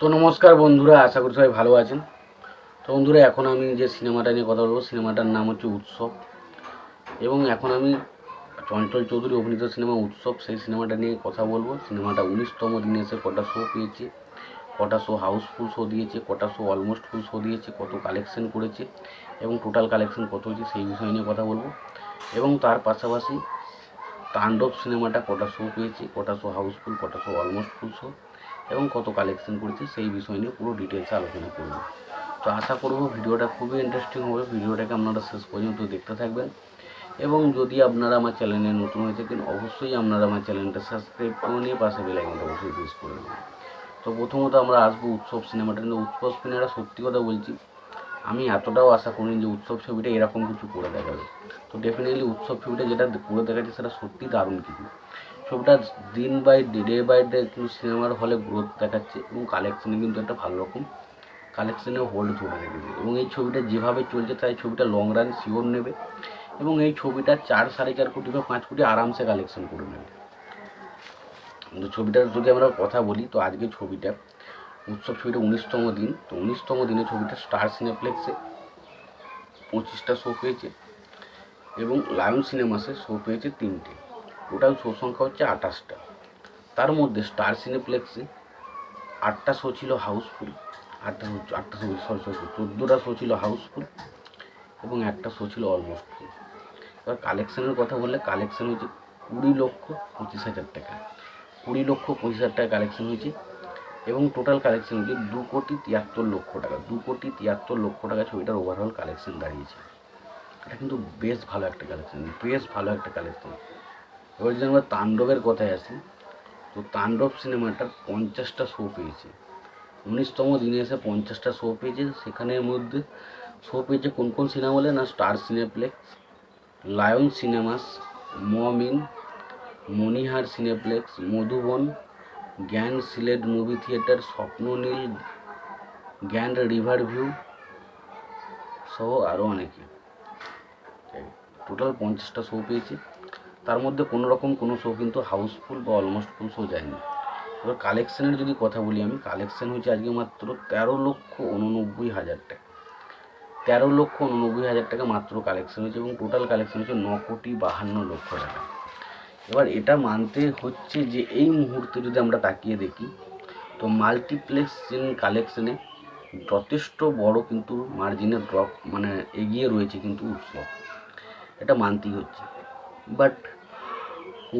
তো নমস্কার বন্ধুরা, আশা করি সবাই ভালো আছেন। তো বন্ধুরা, এখন আমি যে সিনেমাটা নিয়ে কথা বলব, সিনেমাটার নাম হচ্ছে উৎসব। এবং এখন আমি চঞ্চল চৌধুরী অভিনীত সিনেমা উৎসব, সেই সিনেমাটা নিয়ে কথা বলব। সিনেমাটা উনিশতম দিনে এসে কটা শো পেয়েছে, কটা শো হাউসফুল শো দিয়েছে, কটা শো অলমোস্ট ফুল শো দিয়েছে, কত কালেকশন করেছে, এবং টোটাল কালেকশন কত হয়েছে সেই বিষয় নিয়ে কথা বলব। এবং তার পাশাপাশি তাণ্ডব সিনেমাটা কটা শো পেয়েছে, কটা শো হাউসফুল কটা শো অলমোস্ট ফুল শো এবং কত কালেকশন করেছে সেই বিষয় নিয়ে পুরো ডিটেলসে আলোচনা করব। তো আশা করব ভিডিওটা খুবই ইন্টারেস্টিং হবে, ভিডিওটাকে আপনারা শেষ পর্যন্ত দেখতে থাকবেন। এবং যদি আপনারা আমার চ্যানেলে নতুন হয়ে থাকেন, অবশ্যই আপনারা আমার চ্যানেলটা সাবস্ক্রাইব করে নিয়ে পাশে বেলাইকনটা অবশ্যই প্রেস করে নেবেন। তো প্রথমত আমরা আসব উৎসব সিনেমাটা কিন্তু উৎসব সিনেমাটা সত্যি কথা বলছি, আমি এতটাও আশা করিনি যে উৎসব ছবিটা এরকম কিছু করে দেখাবে। তো ডেফিনেটলি উৎসব ছবিটা যেটা করে দেখাচ্ছে সেটা সত্যি দারুণ কিছু। ছবিটা দিন by day day by day কিন্তু সিনেমার হলে গ্রোথ দেখাচ্ছে এবং কালেকশনে কিন্তু একটা ভালো রকম কালেকশনে হোল্ড ধরে রেখেছে। এবং এই ছবিটা যেভাবে চলছে, তাই ছবিটা লং রান শিওর নেবে এবং এই ছবিটা চার সাড়ে চার কোটি বা পাঁচ কোটি আরামসে কালেকশন করে নেবে। কিন্তু ছবিটার যদি আমরা কথা বলি, তো আজকে ছবিটা, উৎসব ছবিটা উনিশতম দিন। তো উনিশতম দিনে ছবিটা স্টার সিনেপ্লেক্সে পঁচিশটা শো পেয়েছে এবং লায়ন সিনেমাসে শো পেয়েছে তিনটে। টোটাল শো সংখ্যা হচ্ছে আঠাশটা। তার মধ্যে স্টার সিনেপ্লেক্সে আটটা শো ছিল হাউসফুল, আটটা শো আটটা শো সরি সরি চোদ্দোটা শো ছিল হাউসফুল এবং একটা শো ছিল অলমোস্ট ফুল এবার কালেকশনের কথা বললে কালেকশন হয়েছে কুড়ি লক্ষ পঁচিশ হাজার টাকা। কুড়ি লক্ষ পঁচিশ হাজার টাকা কালেকশন হয়েছে এবং টোটাল কালেকশন হচ্ছে দু কোটি তিয়াত্তর লক্ষ টাকা। দু কোটি তিয়াত্তর লক্ষ টাকা ছবিটার ওভারঅল কালেকশন দাঁড়িয়েছে। এটা কিন্তু বেশ ভালো একটা কালেকশন বেশ ভালো একটা কালেকশন এবার যদি আমরা তাণ্ডবের কথায় আসি, তো তাণ্ডব সিনেমাটার পঞ্চাশটা শো পেয়েছে। উনিশতম দিনে এসে পঞ্চাশটা শো পেয়েছে। সেখানের মধ্যে শো পেয়েছে কোন কোন সিনেমা বলে? না স্টার সিনেপ্লেক্স লায়ন সিনেমাস মমিন মণিহার সিনেপ্লেক্স মধুবন জ্ঞান সিলেট মুভি থিয়েটার স্বপ্ননীল জ্ঞান রিভার ভিউ সহ আরও অনেকে। টোটাল পঞ্চাশটা শো পেয়েছে। তার মধ্যে কোনো রকম কোনো শো কিন্তু হাউসফুল বা অলমোস্ট ফুল শো যায়নি। এবার কালেকশানের যদি কথা বলি আমি কালেকশান হয়েছে আজকে মাত্র তেরো লক্ষ উননব্বই হাজার টাকা। তেরো লক্ষ উননব্বই হাজার টাকা মাত্র কালেকশান হয়েছে এবং টোটাল কালেকশন হচ্ছে ন কোটি বাহান্ন লক্ষ টাকা। এবার এটা মানতে হচ্ছে যে এই মুহূর্তে যদি আমরা তাকিয়ে দেখি, তো মাল্টিপ্লেক্স কালেকশানে যথেষ্ট বড় কিন্তু মার্জিনের ড্রপ মানে এগিয়ে রয়েছে কিন্তু উৎসব এটা মানতেই হচ্ছে। বাট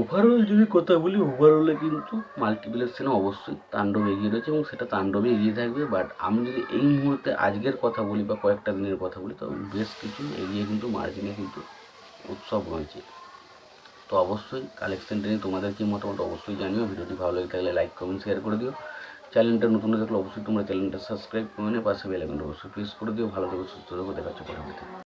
ওভারঅল যদি কথা বলি ওভারঅলে কিন্তু মাল্টিপ্লেক্সে অবশ্যই তাণ্ডব এগিয়ে রয়েছে এবং সেটা তাণ্ডবে এগিয়ে থাকবে। বাট আমি যদি এই মুহূর্তে আজকের কথা বলি বা কয়েকটা দিনের কথা বলি তো বেশ কিছু এগিয়ে কিন্তু মার্জিনে কিন্তু উৎসব রয়েছে তো অবশ্যই কালেকশনটা নিয়ে তোমাদের কি মতামত অবশ্যই জানিও। ভিডিওটি ভালো লেগে থাকলে লাইক কমেন্ট শেয়ার করে দিও। চ্যানেলটা নতুন থাকলে অবশ্যই তোমরা চ্যানেলটা সাবস্ক্রাইব করে নিয়ে পাশে বেল আইকনটা অবশ্যই প্রেস করে দিও। ভালো থেকো, সুস্থ থেকো। দেখাচ্ছে পরবর্তী